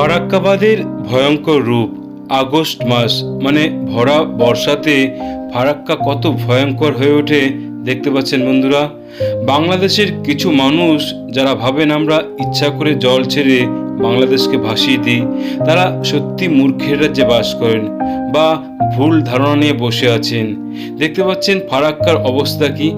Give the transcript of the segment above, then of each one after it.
ফারাক্কাবাদের ভয়ঙ্কর রূপ, আগস্ট মাস মানে ভরা বর্ষাতে ফারাক্কা কত ভয়ঙ্কর হয়ে ওঠে দেখতে পাচ্ছেন বন্ধুরা। বাংলাদেশের কিছু মানুষ যারা ভাবেন আমরা ইচ্ছা করে জল ছেড়ে বাংলাদেশকে ভাসিয়ে দিই, তারা সত্যি মূর্খের রাজ্যে বাস করেন বা ভুল ধারণা নিয়ে বসে আছেন। দেখতে পাচ্ছেন ফারাক্কার অবস্থা কি?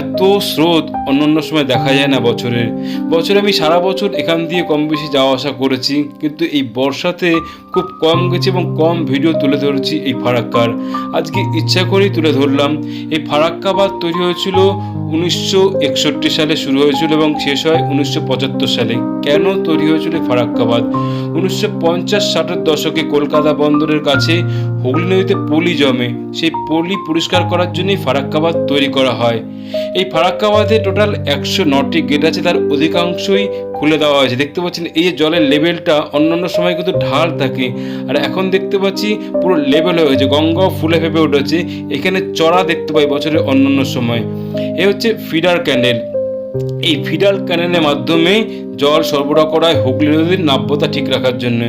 এত স্রোত অন্যান্য সময় দেখা যায় না বছরের বছরে আমি সারা বছর এখান দিয়ে কম বেশি যাওয়া আসা করেছি, কিন্তু এই বর্ষাতে খুব কম গেছে এবং কম ভিডিও তুলে ধরেছি এই ফারাক্কার। আজকে ইচ্ছা করেই তুলে ধরলাম। এই ফারাক্কাবাদ তৈরি হয়েছিল উনিশশো একষট্টি সালে শুরু হয়েছিল এবং শেষ হয় উনিশশো পঁচাত্তর সালে। কেন তৈরি হয়েছিল ফারাক্কাবাদ? উনিশশো পঞ্চাশ ষাটের দশকে কলকাতা বন্দরের কাছে হুগলি নদীতে পলি জমে, সেই পলি পরিষ্কার করার জন্যই ফারাক্কাবাদ তৈরি করা হয়। এই ফারাক্কাবাদে টোটাল একশো নটি গেট আছে, তার অধিকাংশই খুলে দেওয়া হয়েছে। দেখতে পাচ্ছেন, এই জলের লেভেলটা, অন্যান্য সময় কিন্তু ঢাল থাকে। আর এখন দেখতে পাচ্ছি, পুরো লেভেল হয়ে গেছে গঙ্গা ফুলে ফেপে উঠেছে। এখানে চড়া দেখতে পাই বছরের অন্যান্য সময়। এ হচ্ছে ফিডার ক্যান্ডেল। এই ফিডার ক্যানেলের মাধ্যমে জল সরবরাহ করা হয় হুগলি নদীর নাব্যতা ঠিক রাখার জন্য।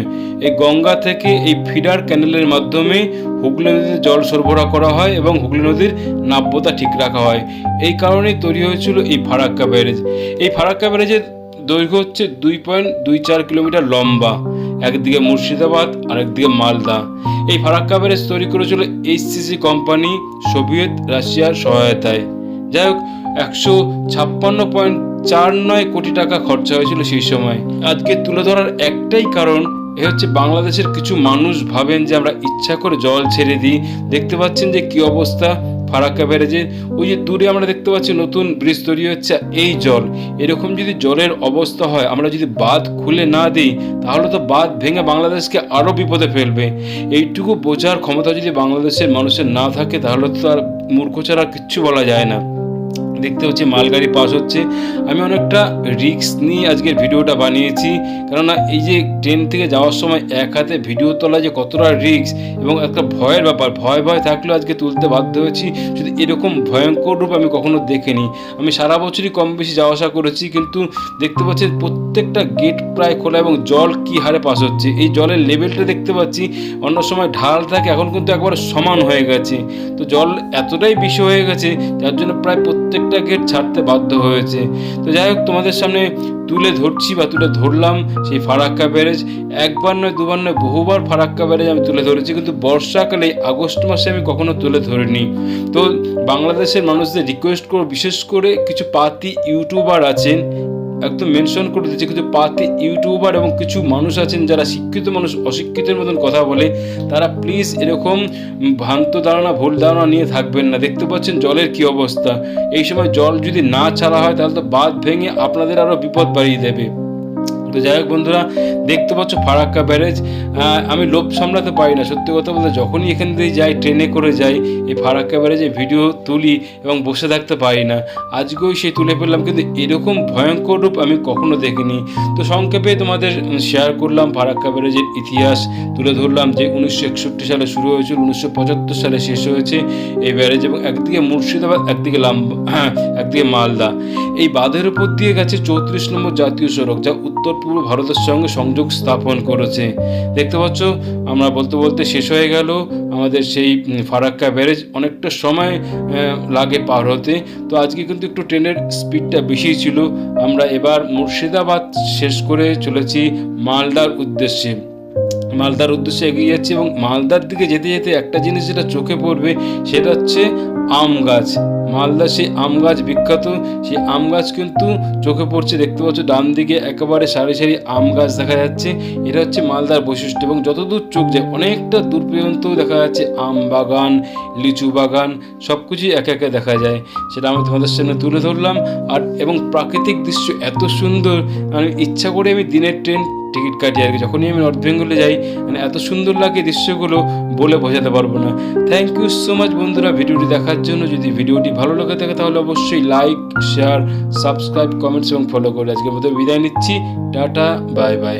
এই গঙ্গা থেকে এই ফিডার ক্যানেলের মাধ্যমে হুগলি নদীতে জল সরবরাহ করা হয় এবং হুগলি নদীর নাব্যতা ঠিক রাখা হয়। এই কারণেই তৈরি হয়েছিল এই ফারাক্কা ব্যারেজ। এই ফারাক্কা ব্যারেজের দৈর্ঘ্য হচ্ছে দুই পয়েন্ট দুই চার কিলোমিটার লম্বা। একদিকে মুর্শিদাবাদ আর একদিকে মালদা। এই ফারাক্কা ব্যারেজ তৈরি করেছিল এইচসিসি কোম্পানি সোভিয়েত রাশিয়ার সহায়তায়। যাই হোক একশো ছাপ্পান্ন পয়েন্ট চার নয় কোটি টাকা খরচা হয়েছিল সেই সময়। আজকে তুলে ধরার একটাই কারণ, এ হচ্ছে বাংলাদেশের কিছু মানুষ ভাবেন যে আমরা ইচ্ছা করে জল ছেড়ে দিই। দেখতে পাচ্ছেন যে কি অবস্থা, ফারাক্কা ব্যারেজে। ওই যে দূরে আমরা দেখতে পাচ্ছি নতুন ব্রিজ তৈরি হচ্ছে, এই জল। এরকম যদি জলের অবস্থা হয়, আমরা যদি বাঁধ খুলে না দিই, তাহলে তো বাঁধ ভেঙে বাংলাদেশকে আরও বিপদে ফেলবে। এইটুকু বোঝার ক্ষমতা যদি বাংলাদেশের মানুষের না থাকে, তাহলে তো আর মূর্খ ছাড়া কিচ্ছু বলা যায় না। দেখতে হচ্ছে মালগাড়ি পাস হচ্ছে। আমি অনেকটা রিস্ক নিয়ে আজকের ভিডিওটা বানিয়েছি, কেননা এই যে ট্রেন থেকে যাওয়ার সময় এক হাতে ভিডিও তোলা যে কতটা রিক্স এবং একটা ভয়ের ব্যাপার, ভয় ভয় থাকলেও আজকে তুলতে বাধ্য হয়েছি। শুধু এরকম ভয়ঙ্কর রূপ আমি কখনো দেখিনি। আমি সারা বছরই কম বেশি যাওয়া আসা করেছি, কিন্তু দেখতে পাচ্ছি প্রত্যেকটা গেট প্রায় খোলা এবং জল কি হারে পাস হচ্ছে। এই জলের লেভেলটা দেখতে পাচ্ছি, অন্য সময় ঢাল থাকে, এখন কিন্তু একবারে সমান হয়ে গেছে। তো জল এতটাই বেশি হয়ে গেছে, যার জন্য প্রায় প্রত্যেকটা গেট ছাড়তে বাধ্য হয়েছে। তো যাই হোক, তোমাদের সামনে তুলে ধরছি বা তুলে ধরলাম সেই ফারাক্কা ব্যারেজ। একবার নয়, দুবার নয়, বহুবার ফারাক্কা ব্যারেজ আমি তুলে ধরেছি, কিন্তু বর্ষাকালে আগস্ট মাসে আমি কখনো তুলে ধরিনি। তো বাংলাদেশের মানুষদের রিকোয়েস্ট করব, বিশেষ করে কিছু পাতি ইউটিউবার আছেন একদম মেনশন করে দিচ্ছে কিছু পাতে ইউটিউবার এবং কিছু মানুষ আছেন যারা শিক্ষিত মানুষ, অশিক্ষিতের মতন কথা বলে, তারা প্লিজ এরকম ভ্রান্ত ধারণা, ভুল ধারণা নিয়ে থাকবেন না। দেখতে পাচ্ছেন জলের কি অবস্থা। এই সময় জল যদি না ছাড়া হয়, তাহলে তো বাঁধ ভেঙে আপনাদের আরও বিপদ বাড়িয়ে দেবে। তো যাই হোক বন্ধুরা, দেখতে পাচ্ছ ফারাক্কা ব্যারেজ। আমি লোভ সামলাতে পারি না, সত্যি কথা বলতে যখনই এখান দিয়ে যাই, ট্রেনে করে যাই, এই ফারাক্কা ব্যারেজে ভিডিও তুলি এবং বসে থাকতে পারি না। আজকেও সেই তুলে ফেললাম, কিন্তু এরকম ভয়ঙ্কর রূপ আমি কখনো দেখিনি। তো সংক্ষেপে তোমাদের শেয়ার করলাম ফারাক্কা ব্যারেজের ইতিহাস, তুলে ধরলাম যে উনিশশো একষট্টি সালে শুরু হয়েছিল, উনিশশো পঁচাত্তর সালে শেষ হয়েছে এই ব্যারেজ এবং একদিকে মুর্শিদাবাদ, একদিকে লাম্বা হ্যাঁ একদিকে মালদা। এই বাঁধের উপর দিয়ে গেছে চৌত্রিশ নম্বর জাতীয় সড়ক, যা উত্তর পূর্ব ভারতের সঙ্গে সংযোগ স্থাপন করেছে। দেখতে পাচ্ছ, আমরা বলতে বলতে শেষ হয়ে গেল। আমাদের সেই ফারাক্কা ব্যারেজ অনেকটা সময় লাগে পার হতে। তো আজকে কিন্তু একটু ট্রেনের স্পিডটা বেশি ছিল। আমরা এবার মুর্শিদাবাদ শেষ করে চলেছি মালদার উদ্দেশ্যে। মালদার উদ্দেশ্যে এগিয়ে যাচ্ছি এবং মালদার দিকে যেতে যেতে একটা জিনিস যেটা চোখে পড়বে, সেটা হচ্ছে আম গাছ। মালদা সেই আম গাছ বিখ্যাত। সেই আম গাছ কিন্তু চোখে পড়ছে, দেখতে পাচ্ছ ডান দিকে একেবারে সারি সারি আম গাছ দেখা যাচ্ছে। এটা হচ্ছে মালদার বৈশিষ্ট্য এবং যতদূর চোখ যায়, অনেকটা দূর পর্যন্ত দেখা যাচ্ছে আম বাগান, লিচু বাগান সব কিছুই একে একে দেখা যায়। সেটা আমি তোমাদের সামনে তুলে ধরলাম। আর, এবং প্রাকৃতিক দৃশ্য এত সুন্দর আমি ইচ্ছা করে আমি দিনের ট্রেন টিকিট কাটি আর কি। যখনই আমি নর্থ বেঙ্গলে যাই মানে এত সুন্দর লাগে দৃশ্যগুলো বলে বোঝাতে পারব না। থ্যাংক ইউ সো মাচ বন্ধুরা, ভিডিওটি দেখার জন্য যদি ভিডিওটি ভালো লেগে থাকে, তাহলে অবশ্যই লাইক শেয়ার সাবস্ক্রাইব কমেন্টস এবং ফলো করে আজকের মতো বিদায় নিচ্ছি। Tata bye bye